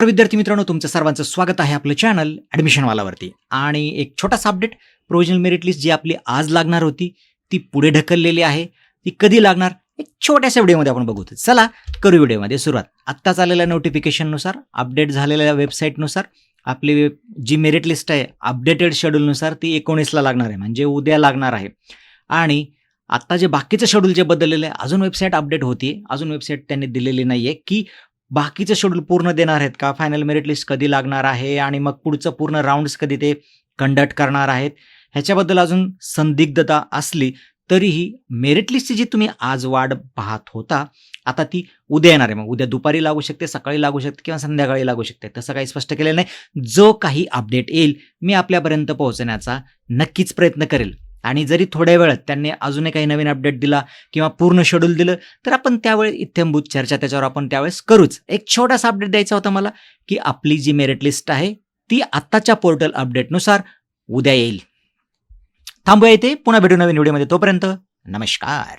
तर विद्यार्थी मित्रांनो तुमचं सर्वांचं स्वागत आहे आपलं चॅनल ॲडमिशनवालावरती आणि एक छोटासा अपडेट प्रोविजनल मेरिट लिस्ट जी आपली आज लागणार होती ती पुढे ढकललेली आहे. ती कधी लागणार? एक छोट्याशा व्हिडिओमध्ये आपण बघू. चला करू व्हिडिओमध्ये सुरुवात. आत्ताच आलेल्या नोटिफिकेशननुसार अपडेट झालेल्या वेबसाईटनुसार आपली वेब जी मेरिट लिस्ट आहे अपडेटेड शेड्यूलनुसार ती एकोणीसला लागणार आहे. म्हणजे उद्या लागणार आहे. आणि आत्ता जे बाकीचं शेड्यूल जे बदललेलं आहे अजून वेबसाईट अपडेट होती अजून वेबसाईट त्यांनी दिलेली नाही आहे की बाकीचं शेड्यूल पूर्ण देणार आहेत का? फायनल मेरिट लिस्ट कधी लागणार आहे? आणि मग पुढचं पूर्ण राऊंड्स कधी ते कंडक्ट करणार आहेत? ह्याच्याबद्दल अजून संदिग्धता असली तरीही मेरिट लिस्टची जी तुम्ही आज वाढ पाहत होता आता ती उद्या येणार आहे. मग उद्या दुपारी लागू शकते सकाळी लागू शकते किंवा संध्याकाळी लागू शकते. तसं काही स्पष्ट केलेलं नाही. जो काही अपडेट येईल मी आपल्यापर्यंत पोहोचण्याचा नक्कीच प्रयत्न करेल. आणि जरी थोड्या वेळात त्यांनी अजूनही काही नवीन अपडेट दिला किंवा पूर्ण शेड्यूल दिलं तर आपण त्यावेळी इत्यंभूत चर्चा त्याच्यावर आपण त्यावेळेस करूच. एक छोटासा अपडेट द्यायचा होता मला की आपली जी मेरिट लिस्ट आहे ती आत्ताच्या पोर्टल अपडेटनुसार उद्या येईल. थांबूया इथे पुन्हा भेटू नवीन व्हिडिओमध्ये तोपर्यंत नमस्कार.